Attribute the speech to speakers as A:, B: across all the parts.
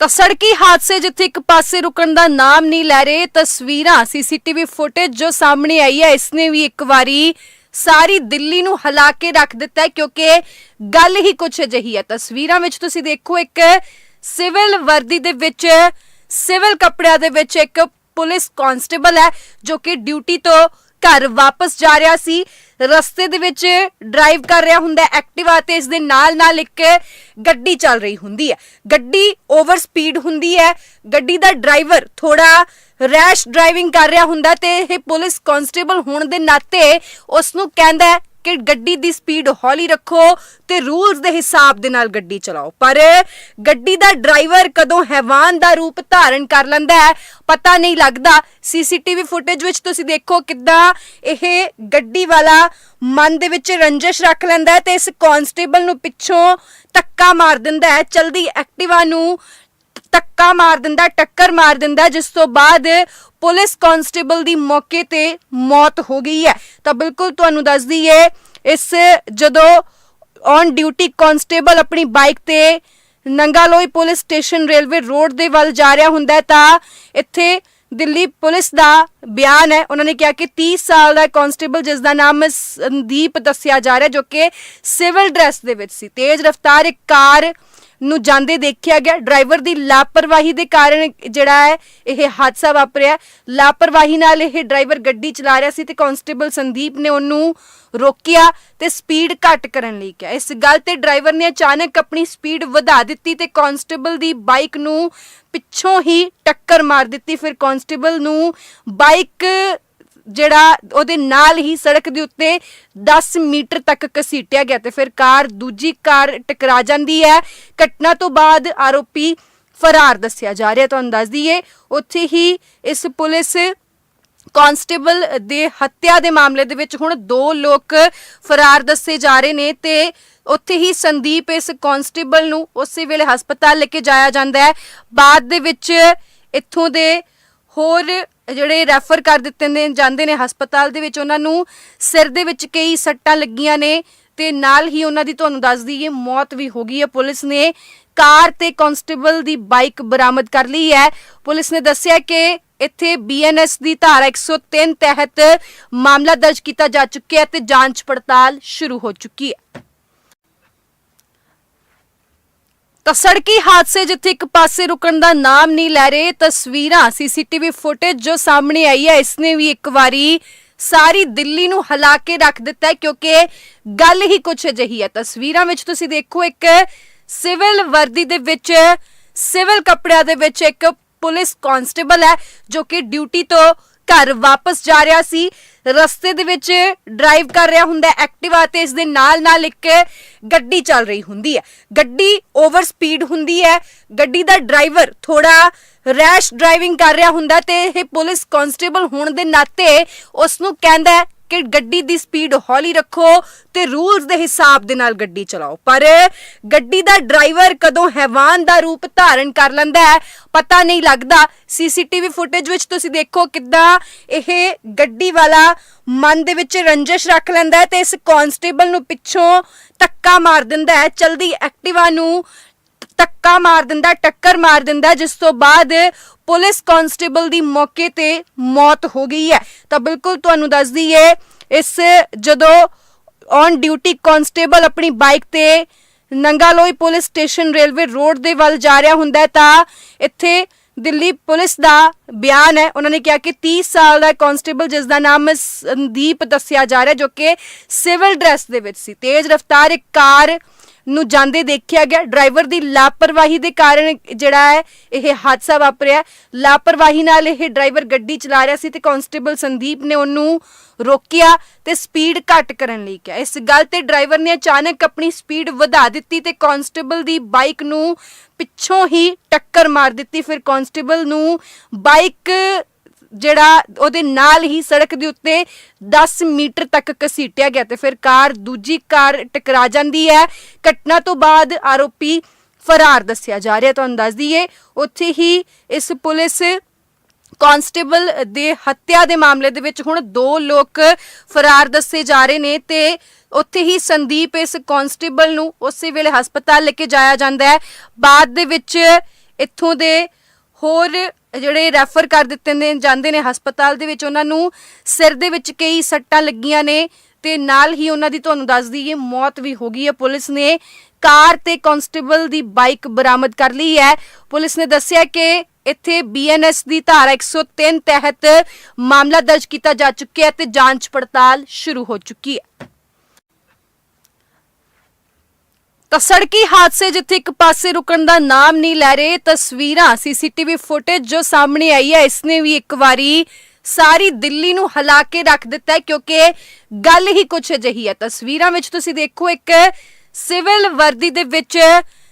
A: ਤਾਂ ਸੜਕੀ ਹਾਦਸੇ ਜਿੱਥੇ ਇੱਕ ਪਾਸੇ ਰੁਕਣ ਦਾ ਨਾਮ ਨਹੀਂ ਲੈ ਰਹੇ ਤਸਵੀਰਾਂ, ਸੀਸੀਟੀਵੀ ਫੁਟੇਜ ਜੋ ਸਾਹਮਣੇ ਆਈ ਹੈ, ਇਸਨੇ ਵੀ ਇੱਕ ਵਾਰੀ ਸਾਰੀ ਦਿੱਲੀ ਨੂੰ ਹਿਲਾ ਕੇ ਰੱਖ ਦਿੱਤਾ ਹੈ, ਕਿਉਂਕਿ ਗੱਲ ਹੀ ਕੁਛ ਅਜਿਹੀ ਹੈ। ਤਸਵੀਰਾਂ ਵਿੱਚ ਤੁਸੀਂ ਦੇਖੋ ਇੱਕ ਸਿਵਲ ਵਰਦੀ ਦੇ ਵਿੱਚ, ਸਿਵਲ ਕੱਪੜਿਆਂ ਦੇ ਵਿੱਚ ਇੱਕ ਪੁਲਿਸ ਕਾਂਸਟੇਬਲ ਹੈ, ਜੋ ਕਿ ਡਿਊਟੀ ਤੋਂ ਘਰ ਵਾਪਸ ਜਾ ਰਿਹਾ ਸੀ। ਰਸਤੇ ਦੇ ਵਿੱਚ ਡਰਾਈਵ ਕਰ ਰਿਹਾ ਹੁੰਦਾ ਐਕਟਿਵਾ ਤੇ ਇਸ ਦੇ ਨਾਲ ਨਾਲ ਇੱਕ ਗੱਡੀ ਚੱਲ ਰਹੀ ਹੁੰਦੀ ਹੈ। ਗੱਡੀ ਓਵਰ ਸਪੀਡ ਹੁੰਦੀ ਹੈ। ਗੱਡੀ ਦਾ ਡਰਾਈਵਰ ਥੋੜਾ ਰੈਸ਼ ਡਰਾਈਵਿੰਗ ਕਰ ਰਿਹਾ ਹੁੰਦਾ ਤੇ ਇਹ ਪੁਲਿਸ ਕਾਂਸਟੇਬਲ ਹੋਣ ਦੇ ਨਾਤੇ ਉਸ ਨੂੰ ਕਹਿੰਦਾ ਕਿ ਗੱਡੀ ਦੀ ਸਪੀਡ ਹੌਲੀ ਰੱਖੋ ਤੇ ਰੂਲਸ ਦੇ ਹਿਸਾਬ ਦੇ ਨਾਲ ਗੱਡੀ ਚਲਾਓ। ਪਰ ਗੱਡੀ ਦਾ ਡਰਾਈਵਰ ਕਦੋਂ ਹੈਵਾਨ ਦਾ ਰੂਪ ਧਾਰਨ ਕਰ ਲੈਂਦਾ ਹੈ, ਪਤਾ ਨਹੀਂ ਲੱਗਦਾ। ਸੀਸੀਟੀਵੀ ਫੁਟੇਜ ਵਿੱਚ ਤੁਸੀਂ ਦੇਖੋ ਕਿੱਦਾਂ ਇਹ ਗੱਡੀ ਵਾਲਾ ਮਨ ਦੇ ਵਿੱਚ ਰੰਜਿਸ਼ ਰੱਖ ਲੈਂਦਾ ਹੈ ਤੇ ਇਸ ਕਾਂਸਟੇਬਲ ਨੂੰ ਪਿੱਛੋਂ ਧੱਕਾ ਮਾਰ ਦਿੰਦਾ ਹੈ। ਚਲਦੀ ਐਕਟਿਵਾ ਨੂੰ ਧੱਕਾ ਮਾਰ ਦਿੰਦਾ, ਟੱਕਰ ਮਾਰ ਦਿੰਦਾ ਜਿਸ ਤੋਂ ਬਾਅਦ ਪੁਲਿਸ ਕਾਂਸਟੇਬਲ ਦੀ ਮੌਕੇ ਤੇ ਮੌਤ ਹੋ ਗਈ ਹੈ। ਤਾਂ ਬਿਲਕੁਲ ਤੁਹਾਨੂੰ ਦੱਸ ਦਈਏ ਇਸ ਜਦੋਂ ਔਨ ਡਿਊਟੀ ਕਾਂਸਟੇਬਲ ਆਪਣੀ ਬਾਈਕ ਤੇ Nangloi police station railway road ਦੇ ਵੱਲ ਜਾ ਰਿਹਾ ਹੁੰਦਾ ਹੈ, ਤਾਂ ਇੱਥੇ ਦਿੱਲੀ ਪੁਲਿਸ ਦਾ ਬਿਆਨ ਹੈ। ਉਹਨਾਂ ਨੇ ਕਿਹਾ ਕਿ 30 ਸਾਲ ਦਾ ਕਾਂਸਟੇਬਲ ਜਿਸ ਦਾ ਨਾਮ ਸੰਦੀਪ ਦੱਸਿਆ ਜਾ ਰਿਹਾ ਜੋ ਕਿ ਸਿਵਲ ਡਰੈਸ ਦੇ ਵਿੱਚ ਸੀ। ਤੇਜ਼ ਰਫ਼ਤਾਰ ਇੱਕ ਕਾਰ ਨੂੰ ਜਾਂਦੇ ਦੇਖਿਆ ਗਿਆ। ਡਰਾਈਵਰ ਦੀ ਲਾਪਰਵਾਹੀ ਦੇ ਕਾਰਨ ਜਿਹੜਾ ਹੈ, ਇਹ ਹਾਦਸਾ ਵਾਪਰਿਆ। ਲਾਪਰਵਾਹੀ ਨਾਲ ਇਹ ਡਰਾਈਵਰ ਗੱਡੀ ਚਲਾ ਰਿਹਾ ਸੀ ਤੇ ਕਾਂਸਟੇਬਲ ਸੰਦੀਪ ਨੇ ਉਹਨੂੰ ਰੋਕਿਆ ਤੇ ਸਪੀਡ ਘੱਟ ਕਰਨ ਲਈ ਕਿਹਾ। ਇਸ ਗੱਲ ਤੇ ਡਰਾਈਵਰ ਨੇ ਅਚਾਨਕ ਆਪਣੀ ਸਪੀਡ ਵਧਾ ਦਿੱਤੀ ਤੇ ਕਾਂਸਟੇਬਲ ਦੀ ਬਾਈਕ ਨੂੰ ਪਿੱਛੋਂ ਹੀ ਟੱਕਰ ਮਾਰ ਦਿੱਤੀ। ਫਿਰ ਕਾਂਸਟੇਬਲ ਨੂੰ ਬਾਈਕ ਜਿਹੜਾ ਉਹਦੇ ਨਾਲ ਹੀ ਸੜਕ ਦੇ ਉੱਤੇ 10 ਮੀਟਰ ਤੱਕ ਘਸੀਟਿਆ ਗਿਆ ਤੇ ਫਿਰ ਕਾਰ ਦੂਜੀ ਕਾਰ ਟਕਰਾ ਜਾਂਦੀ ਹੈ। ਘਟਨਾ ਤੋਂ ਬਾਅਦ ਆਰੋਪੀ ਫਰਾਰ ਦੱਸਿਆ ਜਾ ਰਿਹਾ, ਤੁਹਾਨੂੰ ਦੱਸ ਦਈਏ, ਉੱਥੇ ਹੀ ਇਸ ਪੁਲਿਸ ਕਾਂਸਟੇਬਲ ਦੇ ਹੱਤਿਆ ਦੇ ਮਾਮਲੇ ਦੇ ਵਿੱਚ ਹੁਣ ਦੋ ਲੋਕ ਫਰਾਰ ਦੱਸੇ ਜਾ ਰਹੇ ਨੇ ਤੇ ਉੱਥੇ ਹੀ ਸੰਦੀਪ ਇਸ ਕਾਂਸਟੇਬਲ ਨੂੰ ਉਸੇ ਵੇਲੇ ਹਸਪਤਾਲ ਲੈ ਕੇ ਜਾਇਆ ਜਾਂਦਾ ਹੈ। ਬਾਅਦ ਦੇ ਵਿੱਚ ਇੱਥੋਂ ਦੇ ਹੋਰ ਜਿਹੜੇ ਰੈਫਰ ਕਰ ਦਿੱਤੇ ਨੇ, ਜਾਂਦੇ ਨੇ ਹਸਪਤਾਲ ਦੇ ਵਿੱਚ, ਉਹਨਾਂ ਨੂੰ ਸਿਰ ਦੇ ਵਿੱਚ ਕਈ ਸੱਟਾਂ ਲੱਗੀਆਂ ਨੇ ਤੇ ਨਾਲ ਹੀ ਉਹਨਾਂ ਦੀ ਤੁਹਾਨੂੰ ਦੱਸ ਦਈਏ, ਮੌਤ ਵੀ ਹੋ ਗਈ ਹੈ। ਪੁਲਿਸ ਨੇ ਕਾਰ ਤੇ ਕਾਂਸਟੇਬਲ ਦੀ ਬਾਈਕ ਬਰਾਮਦ ਕਰ ਲਈ ਹੈ। ਪੁਲਿਸ ਨੇ ਦੱਸਿਆ ਕਿ ਇੱਥੇ ਬੀਐਨਐਸ ਦੀ ਧਾਰਾ 103 ਤਹਿਤ ਮਾਮਲਾ ਦਰਜ ਕੀਤਾ ਜਾ ਚੁੱਕਿਆ ਹੈ ਤੇ ਜਾਂਚ ਪੜਤਾਲ ਸ਼ੁਰੂ ਹੋ ਚੁੱਕੀ ਹੈ। ਤਾਂ ਸੜਕੀ ਹਾਦਸੇ ਜਿੱਥੇ ਇੱਕ ਪਾਸੇ ਰੁਕਣ ਦਾ ਨਾਮ ਨਹੀਂ ਲੈ ਰਹੇ ਤਸਵੀਰਾਂ, ਸੀਸੀਟੀਵੀ ਫੁਟੇਜ ਜੋ ਸਾਹਮਣੇ ਆਈ ਹੈ ਇਸਨੇ ਵੀ ਇੱਕ ਵਾਰੀ ਸਾਰੀ ਦਿੱਲੀ ਨੂੰ ਹਿਲਾ ਕੇ ਰੱਖ ਦਿੱਤਾ ਹੈ, ਕਿਉਂਕਿ ਗੱਲ ਹੀ ਕੁਛ ਅਜਿਹੀ ਹੈ। ਤਸਵੀਰਾਂ ਵਿੱਚ ਤੁਸੀਂ ਦੇਖੋ, ਇੱਕ ਸਿਵਲ ਵਰਦੀ ਦੇ ਵਿੱਚ, ਸਿਵਲ ਕੱਪੜਿਆਂ ਦੇ ਵਿੱਚ ਇੱਕ ਪੁਲਿਸ ਕਾਂਸਟੇਬਲ ਹੈ, ਜੋ ਕਿ ਡਿਊਟੀ ਤੋਂ ਘਰ ਵਾਪਸ ਜਾ ਰਿਹਾ ਸੀ। ਰਸਤੇ ਦੇ ਵਿੱਚ ਡਰਾਈਵ ਕਰ ਰਿਹਾ ਹੁੰਦਾ ਐਕਟਿਵਾ ਤੇ ਇਸ ਦੇ ਨਾਲ ਨਾਲ ਇੱਕ ਗੱਡੀ ਚੱਲ ਰਹੀ ਹੁੰਦੀ ਹੈ। ਗੱਡੀ ਓਵਰ ਸਪੀਡ ਹੁੰਦੀ ਹੈ। ਗੱਡੀ ਦਾ ਡਰਾਈਵਰ ਥੋੜਾ ਰੈਸ਼ ਡਰਾਈਵਿੰਗ ਕਰ ਰਿਹਾ ਹੁੰਦਾ ਤੇ ਇਹ ਪੁਲਿਸ ਕਾਂਸਟੇਬਲ ਹੋਣ ਦੇ ਨਾਤੇ ਉਸ ਨੂੰ ਕਹਿੰਦਾ ਕਿ ਗੱਡੀ ਦੀ ਸਪੀਡ ਹੌਲੀ ਰੱਖੋ ਤੇ ਰੂਲਸ ਦੇ ਹਿਸਾਬ ਦੇ ਨਾਲ ਗੱਡੀ ਚਲਾਓ। ਪਰ ਗੱਡੀ ਦਾ ਡਰਾਈਵਰ ਕਦੋਂ ਹੈਵਾਨ ਦਾ ਰੂਪ ਧਾਰਨ ਕਰ ਲੈਂਦਾ ਹੈ, ਪਤਾ ਨਹੀਂ ਲੱਗਦਾ। ਸੀਸੀਟੀਵੀ ਫੁਟੇਜ ਵਿੱਚ ਤੁਸੀਂ ਦੇਖੋ ਕਿੱਦਾਂ ਇਹ ਗੱਡੀ ਵਾਲਾ ਮਨ ਦੇ ਵਿੱਚ ਰੰਜਿਸ਼ ਰੱਖ ਲੈਂਦਾ ਤੇ ਇਸ ਕਾਂਸਟੇਬਲ ਨੂੰ ਪਿੱਛੋਂ ਧੱਕਾ ਮਾਰ ਦਿੰਦਾ ਹੈ। ਚਲਦੀ ਐਕਟਿਵਾ ਨੂੰ ਧੱਕਾ ਮਾਰ ਦਿੰਦਾ, ਟੱਕਰ ਮਾਰ ਦਿੰਦਾ, ਜਿਸ ਤੋਂ ਬਾਅਦ ਪੁਲਿਸ ਕਾਂਸਟੇਬਲ ਦੀ ਮੌਕੇ ਤੇ ਮੌਤ ਹੋ ਗਈ ਹੈ। ਤਾਂ ਬਿਲਕੁਲ ਤੁਹਾਨੂੰ ਦੱਸ ਦਈਏ, ਇਸ ਜਦੋਂ ਔਨ ਡਿਊਟੀ ਕਾਂਸਟੇਬਲ ਆਪਣੀ ਬਾਈਕ ਤੇ Nangloi police station railway road ਦੇ ਵੱਲ ਜਾ ਰਿਹਾ ਹੁੰਦਾ ਤਾਂ ਇੱਥੇ ਦਿੱਲੀ ਪੁਲਿਸ ਦਾ ਬਿਆਨ ਹੈ। ਉਹਨਾਂ ਨੇ ਕਿਹਾ ਕਿ 30 ਸਾਲ ਦਾ ਕਾਂਸਟੇਬਲ ਜਿਸ ਦਾ ਨਾਮ ਸੰਦੀਪ ਦੱਸਿਆ ਜਾ ਰਿਹਾ, ਜੋ ਕਿ ਸਿਵਲ ਡਰੈਸ ਦੇ ਵਿੱਚ ਸੀ। ਤੇਜ਼ ਰਫ਼ਤਾਰ ਇੱਕ ਕਾਰ ਨੂੰ ਜਾਂਦੇ ਦੇਖਿਆ ਗਿਆ। ਡਰਾਈਵਰ ਦੀ ਲਾਪਰਵਾਹੀ ਦੇ ਕਾਰਨ ਜਿਹੜਾ ਹੈ, ਇਹ ਹਾਦਸਾ ਵਾਪਰਿਆ। ਲਾਪਰਵਾਹੀ ਨਾਲ ਇਹ ਡਰਾਈਵਰ ਗੱਡੀ ਚਲਾ ਰਿਹਾ ਸੀ ਤੇ ਕਾਂਸਟੇਬਲ ਸੰਦੀਪ ਨੇ ਉਹਨੂੰ ਰੋਕਿਆ ਤੇ ਸਪੀਡ ਘੱਟ ਕਰਨ ਲਈ ਕਿਹਾ। ਇਸ ਗੱਲ ਤੇ ਡਰਾਈਵਰ ਨੇ ਅਚਾਨਕ ਆਪਣੀ ਸਪੀਡ ਵਧਾ ਦਿੱਤੀ ਤੇ ਕਾਂਸਟੇਬਲ ਦੀ ਬਾਈਕ ਨੂੰ ਪਿੱਛੋਂ ਹੀ ਟੱਕਰ ਮਾਰ ਦਿੱਤੀ। ਫਿਰ ਕਾਂਸਟੇਬਲ ਨੂੰ ਬਾਈਕ ਜਿਹੜਾ ਉਹਦੇ ਨਾਲ ਹੀ ਸੜਕ ਦੇ ਉੱਤੇ 10 ਮੀਟਰ ਤੱਕ ਘਸੀਟਿਆ ਗਿਆ ਤੇ ਫਿਰ ਕਾਰ, ਦੂਜੀ ਕਾਰ ਟਕਰਾ ਜਾਂਦੀ ਹੈ। ਘਟਨਾ ਤੋਂ ਬਾਅਦ ਆਰੋਪੀ ਫਰਾਰ ਦੱਸਿਆ ਜਾ ਰਿਹਾ, ਤੁਹਾਨੂੰ ਦੱਸ ਦਈਏ, ਉੱਥੇ ਹੀ ਇਸ ਪੁਲਿਸ ਕਾਂਸਟੇਬਲ ਦੇ ਹੱਤਿਆ ਦੇ ਮਾਮਲੇ ਦੇ ਵਿੱਚ ਹੁਣ ਦੋ ਲੋਕ ਫਰਾਰ ਦੱਸੇ ਜਾ ਰਹੇ ਨੇ ਤੇ ਉੱਥੇ ਹੀ ਸੰਦੀਪ ਇਸ ਕਾਂਸਟੇਬਲ ਨੂੰ ਉਸੇ ਵੇਲੇ ਹਸਪਤਾਲ ਲੈ ਕੇ ਜਾਇਆ ਜਾਂਦਾ ਹੈ। ਬਾਅਦ ਦੇ ਵਿੱਚ ਇੱਥੋਂ ਦੇ ਹੋਰ ਜਿਹੜੇ ਰੈਫਰ ਕਰ ਦਿੱਤੇ ਨੇ, ਜਾਂਦੇ ਨੇ ਹਸਪਤਾਲ ਦੇ ਵਿੱਚ, ਉਹਨਾਂ ਨੂੰ ਸਿਰ ਦੇ ਵਿੱਚ ਕਈ ਸੱਟਾਂ ਲੱਗੀਆਂ ਨੇ ਤੇ ਨਾਲ ਹੀ ਉਹਨਾਂ ਦੀ ਤੁਹਾਨੂੰ ਦੱਸ ਦਈਏ, ਮੌਤ ਵੀ ਹੋ ਗਈ ਹੈ। ਪੁਲਿਸ ਨੇ ਕਾਰ ਤੇ ਕਾਂਸਟੇਬਲ ਦੀ ਬਾਈਕ ਬਰਾਮਦ ਕਰ ਲਈ ਹੈ। ਪੁਲਿਸ ਨੇ ਦੱਸਿਆ ਕਿ ਇੱਥੇ ਬੀਐਨਐਸ ਦੀ ਧਾਰਾ 103 ਤਹਿਤ ਮਾਮਲਾ ਦਰਜ ਕੀਤਾ ਜਾ ਚੁੱਕਿਆ ਹੈ ਤੇ ਜਾਂਚ ਪੜਤਾਲ ਸ਼ੁਰੂ ਹੋ ਚੁੱਕੀ ਹੈ। ਤਾਂ ਸੜਕੀ ਹਾਦਸੇ ਜਿੱਥੇ ਇੱਕ ਪਾਸੇ ਰੁਕਣ ਦਾ ਨਾਮ ਨਹੀਂ ਲੈ ਰਹੇ, ਤਸਵੀਰਾਂ, ਸੀਸੀਟੀਵੀ ਫੁਟੇਜ ਜੋ ਸਾਹਮਣੇ ਆਈ ਹੈ, ਇਸਨੇ ਵੀ ਇੱਕ ਵਾਰੀ ਸਾਰੀ ਦਿੱਲੀ ਨੂੰ ਹਲਾ ਕੇ ਰੱਖ ਦਿੱਤਾ ਹੈ, ਕਿਉਂਕਿ ਗੱਲ ਹੀ ਕੁਛ ਅਜਿਹੀ ਹੈ। ਤਸਵੀਰਾਂ ਵਿੱਚ ਤੁਸੀਂ ਦੇਖੋ, ਇੱਕ ਸਿਵਲ ਵਰਦੀ ਦੇ ਵਿੱਚ,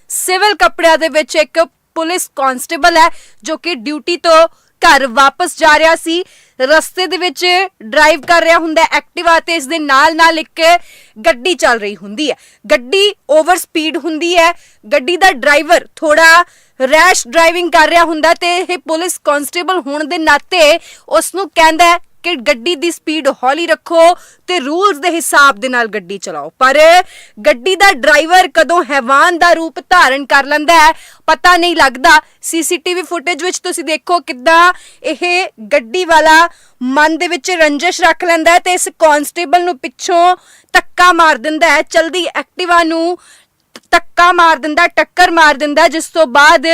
A: ਸਿਵਲ ਕੱਪੜਿਆਂ ਦੇ ਵਿੱਚ ਇੱਕ ਪੁਲਿਸ ਕਾਂਸਟੇਬਲ ਹੈ, ਜੋ ਕਿ ਡਿਊਟੀ ਤੋਂ ਘਰ ਵਾਪਸ ਜਾ ਰਿਹਾ ਸੀ। ਰਸਤੇ ਦੇ ਵਿੱਚ ਡਰਾਈਵ ਕਰ ਰਿਹਾ ਹੁੰਦਾ ਐਕਟਿਵਾ ਤੇ ਇਸ ਦੇ ਨਾਲ ਨਾਲ ਇੱਕ ਗੱਡੀ ਚੱਲ ਰਹੀ ਹੁੰਦੀ ਹੈ। ਗੱਡੀ ਓਵਰ ਸਪੀਡ ਹੁੰਦੀ ਹੈ। ਗੱਡੀ ਦਾ ਡਰਾਈਵਰ ਥੋੜਾ ਰੈਸ਼ ਡਰਾਈਵਿੰਗ ਕਰ ਰਿਹਾ ਹੁੰਦਾ ਤੇ ਇਹ ਪੁਲਿਸ ਕਾਂਸਟੇਬਲ ਹੋਣ ਦੇ ਨਾਤੇ ਉਸ ਨੂੰ ਕਹਿੰਦਾ ਕਿ ਗੱਡੀ ਦੀ ਸਪੀਡ ਹੌਲੀ ਰੱਖੋ ਤੇ ਰੂਲਸ ਦੇ ਹਿਸਾਬ ਦੇ ਨਾਲ ਗੱਡੀ ਚਲਾਓ। ਪਰ ਗੱਡੀ ਦਾ ਡਰਾਈਵਰ ਕਦੋਂ ਹੈਵਾਨ ਦਾ ਰੂਪ ਧਾਰਨ ਕਰ ਲੈਂਦਾ ਹੈ, ਪਤਾ ਨਹੀਂ ਲੱਗਦਾ। ਸੀਸੀਟੀਵੀ ਫੁਟੇਜ ਵਿੱਚ ਤੁਸੀਂ ਦੇਖੋ ਕਿੱਦਾਂ ਇਹ ਗੱਡੀ ਵਾਲਾ ਮਨ ਦੇ ਵਿੱਚ ਰੰਜਿਸ਼ ਰੱਖ ਲੈਂਦਾ ਹੈ ਤੇ ਇਸ ਕਾਂਸਟੇਬਲ ਨੂੰ ਪਿੱਛੋਂ ਧੱਕਾ ਮਾਰ ਦਿੰਦਾ ਹੈ। ਚਲਦੀ ਐਕਟਿਵਾ ਨੂੰ ਧੱਕਾ ਮਾਰ ਦਿੰਦਾ, ਟੱਕਰ ਮਾਰ ਦਿੰਦਾ ਜਿਸ ਤੋਂ ਬਾਅਦ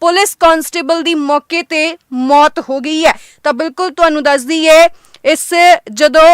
A: ਪੁਲਿਸ ਕਾਂਸਟੇਬਲ ਦੀ ਮੌਕੇ ਤੇ ਮੌਤ ਹੋ ਗਈ ਹੈ। ਤਾਂ ਬਿਲਕੁਲ ਤੁਹਾਨੂੰ ਦੱਸ ਦਈਏ ਇਸ ਜਦੋਂ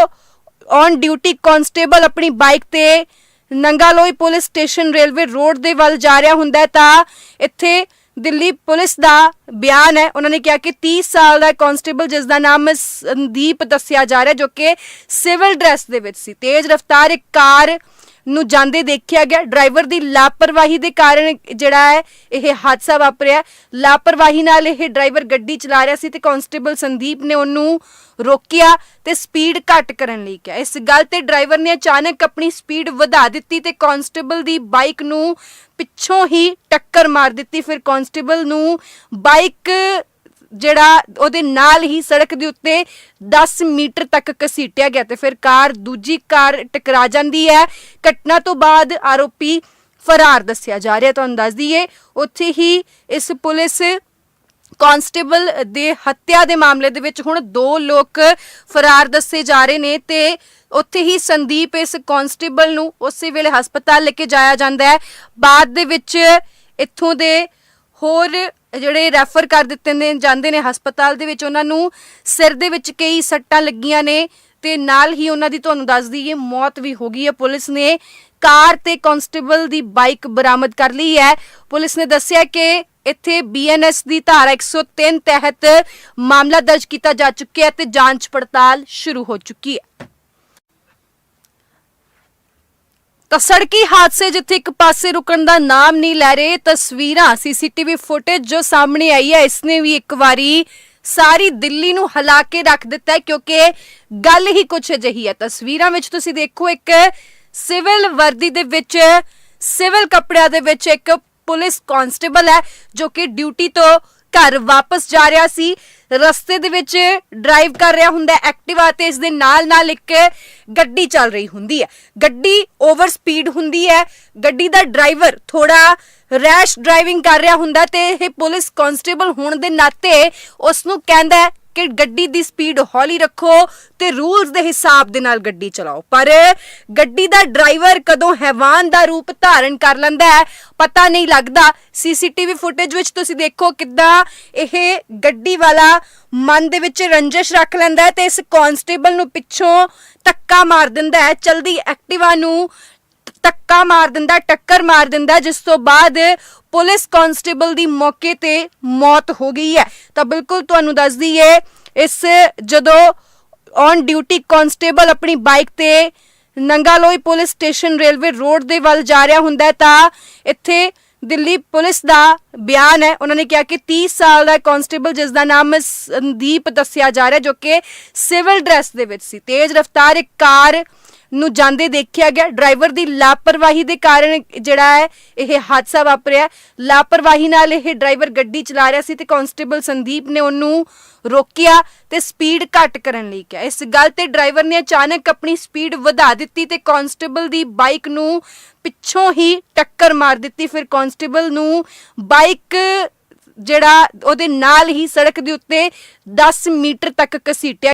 A: ਔਨ ਡਿਊਟੀ ਕਾਂਸਟੇਬਲ ਆਪਣੀ ਬਾਈਕ ਤੇ Nangloi police station railway road ਦੇ ਵੱਲ ਜਾ ਰਿਹਾ ਹੁੰਦਾ ਤਾਂ ਇੱਥੇ ਦਿੱਲੀ ਪੁਲਿਸ ਦਾ ਬਿਆਨ ਹੈ। ਉਹਨਾਂ ਨੇ ਕਿਹਾ ਕਿ 30 ਸਾਲ ਦਾ ਕਾਂਸਟੇਬਲ ਜਿਸ ਦਾ ਨਾਮ ਸੰਦੀਪ ਦੱਸਿਆ ਜਾ ਰਿਹਾ ਜੋ ਕਿ ਸਿਵਲ ਡਰੈਸ ਦੇ ਵਿੱਚ ਸੀ। ਤੇਜ਼ ਰਫ਼ਤਾਰ ਇੱਕ ਕਾਰ ਨੂੰ ਜਾਂਦੇ ਦੇਖਿਆ ਗਿਆ। ਡਰਾਈਵਰ ਦੀ ਲਾਪਰਵਾਹੀ ਦੇ ਕਾਰਨ ਜਿਹੜਾ ਹੈ, ਇਹ ਹਾਦਸਾ ਵਾਪਰਿਆ। ਲਾਪਰਵਾਹੀ ਨਾਲ ਇਹ ਡਰਾਈਵਰ ਗੱਡੀ ਚਲਾ ਰਿਹਾ ਸੀ ਤੇ ਕਾਂਸਟੇਬਲ ਸੰਦੀਪ ਨੇ ਉਹਨੂੰ ਰੋਕਿਆ ਤੇ ਸਪੀਡ ਘੱਟ ਕਰਨ ਲਈ ਕਿਹਾ। ਇਸ ਗੱਲ ਤੇ ਡਰਾਈਵਰ ਨੇ ਅਚਾਨਕ ਆਪਣੀ ਸਪੀਡ ਵਧਾ ਦਿੱਤੀ ਤੇ ਕਾਂਸਟੇਬਲ ਦੀ ਬਾਈਕ ਨੂੰ ਪਿੱਛੋਂ ਹੀ ਟੱਕਰ ਮਾਰ ਦਿੱਤੀ। ਫਿਰ ਕਾਂਸਟੇਬਲ ਨੂੰ ਬਾਈਕ ਜਿਹੜਾ ਉਹਦੇ ਨਾਲ ਹੀ ਸੜਕ ਦੇ ਉੱਤੇ 10 ਮੀਟਰ ਤੱਕ ਘਸੀਟਿਆ ਗਿਆ ਤੇ ਫਿਰ ਕਾਰ ਦੂਜੀ ਕਾਰ ਟਕਰਾ ਜਾਂਦੀ ਹੈ। ਘਟਨਾ ਤੋਂ ਬਾਅਦ ਆਰੋਪੀ ਫਰਾਰ ਦੱਸਿਆ ਜਾ ਰਿਹਾ, ਤੁਹਾਨੂੰ ਦੱਸ ਦਈਏ, ਉੱਥੇ ਹੀ ਇਸ ਪੁਲਿਸ ਕਾਂਸਟੇਬਲ ਦੇ ਹੱਤਿਆ ਦੇ ਮਾਮਲੇ ਦੇ ਵਿੱਚ ਹੁਣ ਦੋ ਲੋਕ ਫਰਾਰ ਦੱਸੇ ਜਾ ਰਹੇ ਨੇ ਤੇ ਉੱਥੇ ਹੀ ਸੰਦੀਪ ਇਸ ਕਾਂਸਟੇਬਲ ਨੂੰ ਉਸੇ ਵੇਲੇ ਹਸਪਤਾਲ ਲੈ ਕੇ ਜਾਇਆ ਜਾਂਦਾ ਹੈ। ਬਾਅਦ ਦੇ ਵਿੱਚ ਇੱਥੋਂ ਦੇ ਹੋਰ ਜਿਹੜੇ ਰੈਫਰ ਕਰ ਦਿੱਤੇ ਨੇ, ਜਾਂਦੇ ਨੇ ਹਸਪਤਾਲ ਦੇ ਵਿੱਚ, ਉਹਨਾਂ ਨੂੰ ਸਿਰ ਦੇ ਵਿੱਚ ਕਈ ਸੱਟਾਂ ਲੱਗੀਆਂ ਨੇ ਤੇ ਨਾਲ ਹੀ ਉਹਨਾਂ ਦੀ ਤੁਹਾਨੂੰ ਦੱਸ ਦਈਏ, ਮੌਤ ਵੀ ਹੋ ਗਈ ਹੈ। ਪੁਲਿਸ ਨੇ ਕਾਰ ਤੇ ਕਾਂਸਟੇਬਲ ਦੀ ਬਾਈਕ ਬਰਾਮਦ ਕਰ ਲਈ ਹੈ। ਪੁਲਿਸ ਨੇ ਦੱਸਿਆ ਕਿ ਇੱਥੇ ਬੀਐਨਐਸ ਦੀ ਧਾਰਾ 103 ਤਹਿਤ ਮਾਮਲਾ ਦਰਜ ਕੀਤਾ ਜਾ ਚੁੱਕਿਆ ਹੈ ਤੇ ਜਾਂਚ ਪੜਤਾਲ ਸ਼ੁਰੂ ਹੋ ਚੁੱਕੀ ਹੈ। ਤਾਂ ਸੜਕੀ ਹਾਦਸੇ ਜਿੱਥੇ ਇੱਕ ਪਾਸੇ ਰੁਕਣ ਦਾ ਨਾਮ ਨਹੀਂ ਲੈ ਰਹੇ ਤਸਵੀਰਾਂ, ਸੀਸੀਟੀਵੀ ਫੁਟੇਜ ਜੋ ਸਾਹਮਣੇ ਆਈ ਹੈ, ਇਸਨੇ ਵੀ ਇੱਕ ਵਾਰੀ ਸਾਰੀ ਦਿੱਲੀ ਨੂੰ ਹਿਲਾ ਕੇ ਰੱਖ ਦਿੱਤਾ ਹੈ, ਕਿਉਂਕਿ ਗੱਲ ਹੀ ਕੁਛ ਅਜਿਹੀ ਹੈ। ਤਸਵੀਰਾਂ ਵਿੱਚ ਤੁਸੀਂ ਦੇਖੋ ਇੱਕ ਸਿਵਲ ਵਰਦੀ ਦੇ ਵਿੱਚ, ਸਿਵਲ ਕੱਪੜਿਆਂ ਦੇ ਵਿੱਚ ਇੱਕ ਪੁਲਿਸ ਕਾਂਸਟੇਬਲ ਹੈ, ਜੋ ਕਿ ਡਿਊਟੀ ਤੋਂ ਘਰ ਵਾਪਸ ਜਾ ਰਿਹਾ ਸੀ। ਰਸਤੇ ਦੇ ਵਿੱਚ ਡਰਾਈਵ ਕਰ ਰਿਹਾ ਹੁੰਦਾ ਹੈ ਐਕਟਿਵਾ ਤੇ ਇਸ ਦੇ ਨਾਲ ਨਾਲ ਇੱਕ ਗੱਡੀ ਚੱਲ ਰਹੀ ਹੁੰਦੀ ਹੈ। ਗੱਡੀ ਓਵਰ ਸਪੀਡ ਹੁੰਦੀ ਹੈ। ਗੱਡੀ ਦਾ ਡਰਾਈਵਰ ਥੋੜਾ ਰੈਸ਼ ਡਰਾਈਵਿੰਗ ਕਰ ਰਿਹਾ ਹੁੰਦਾ ਤੇ ਇਹ ਪੁਲਿਸ ਕਾਂਸਟੇਬਲ ਹੋਣ ਦੇ ਨਾਤੇ ਉਸ ਨੂੰ ਕਹਿੰਦਾ ਕਿ ਗੱਡੀ ਦੀ ਸਪੀਡ ਹੌਲੀ ਰੱਖੋ ਤੇ ਰੂਲਸ ਦੇ ਹਿਸਾਬ ਦੇ ਨਾਲ ਗੱਡੀ ਚਲਾਓ। ਪਰ ਗੱਡੀ ਦਾ ਡਰਾਈਵਰ ਕਦੋਂ ਹੈਵਾਨ ਦਾ ਰੂਪ ਧਾਰਨ ਕਰ ਲੈਂਦਾ ਹੈ, ਪਤਾ ਨਹੀਂ ਲੱਗਦਾ। ਸੀਸੀਟੀਵੀ ਫੁਟੇਜ ਵਿੱਚ ਤੁਸੀਂ ਦੇਖੋ ਕਿੱਦਾਂ ਇਹ ਗੱਡੀ ਵਾਲਾ ਮਨ ਦੇ ਵਿੱਚ ਰੰਜਿਸ਼ ਰੱਖ ਲੈਂਦਾ ਤੇ ਇਸ ਕਾਂਸਟੇਬਲ ਨੂੰ ਪਿੱਛੋਂ ਧੱਕਾ ਮਾਰ ਦਿੰਦਾ ਹੈ। ਚਲਦੀ ਐਕਟਿਵਾ ਨੂੰ ਧੱਕਾ ਮਾਰ ਦਿੰਦਾ, ਟੱਕਰ ਮਾਰ ਦਿੰਦਾ, ਜਿਸ ਤੋਂ ਬਾਅਦ ਪੁਲਿਸ ਕਾਂਸਟੇਬਲ ਦੀ ਮੌਕੇ ਤੇ ਮੌਤ ਹੋ ਗਈ ਹੈ। ਤਾਂ ਬਿਲਕੁਲ ਤੁਹਾਨੂੰ ਦੱਸ ਦਈਏ ਇਸ ਜਦੋਂ ਔਨ ਡਿਊਟੀ ਕਾਂਸਟੇਬਲ ਆਪਣੀ ਬਾਈਕ ਤੇ Nangloi police station railway road ਦੇ ਵੱਲ ਜਾ ਰਿਹਾ ਹੁੰਦਾ ਤਾਂ ਇੱਥੇ ਦਿੱਲੀ ਪੁਲਿਸ ਦਾ ਬਿਆਨ ਹੈ। ਉਹਨਾਂ ਨੇ ਕਿਹਾ ਕਿ 30 ਸਾਲ ਦਾ ਕਾਂਸਟੇਬਲ ਜਿਸ ਦਾ ਨਾਮ ਸੰਦੀਪ ਦੱਸਿਆ ਜਾ ਰਿਹਾ, ਜੋ ਕਿ ਸਿਵਲ ਡਰੈਸ ਦੇ ਵਿੱਚ ਸੀ। ਤੇਜ਼ ਰਫ਼ਤਾਰ ਇੱਕ ਕਾਰ ਨੂੰ ਜਾਂਦੇ ਦੇਖਿਆ ਗਿਆ। ਡਰਾਈਵਰ ਦੀ ਲਾਪਰਵਾਹੀ ਦੇ ਕਾਰਨ ਜਿਹੜਾ ਹੈ, ਇਹ ਹਾਦਸਾ ਵਾਪਰਿਆ। ਲਾਪਰਵਾਹੀ ਨਾਲ ਇਹ ਡਰਾਈਵਰ ਗੱਡੀ ਚਲਾ ਰਿਹਾ ਸੀ ਤੇ ਕਾਂਸਟੇਬਲ ਸੰਦੀਪ ਨੇ ਉਹਨੂੰ ਰੋਕਿਆ ਤੇ ਸਪੀਡ ਘੱਟ ਕਰਨ ਲਈ ਕਿਹਾ। ਇਸ ਗੱਲ ਤੇ ਡਰਾਈਵਰ ਨੇ ਅਚਾਨਕ ਆਪਣੀ ਸਪੀਡ ਵਧਾ ਦਿੱਤੀ ਤੇ ਕਾਂਸਟੇਬਲ ਦੀ ਬਾਈਕ ਨੂੰ ਪਿੱਛੋਂ ਹੀ ਟੱਕਰ ਮਾਰ ਦਿੱਤੀ। ਫਿਰ ਕਾਂਸਟੇਬਲ ਨੂੰ ਬਾਈਕ ਜਿਹੜਾ, ਉਹਦੇ ਨਾਲ ਹੀ ਸੜਕ ਦੇ ਉੱਤੇ 10 ਮੀਟਰ ਤੱਕ ਘਸੀਟਿਆ।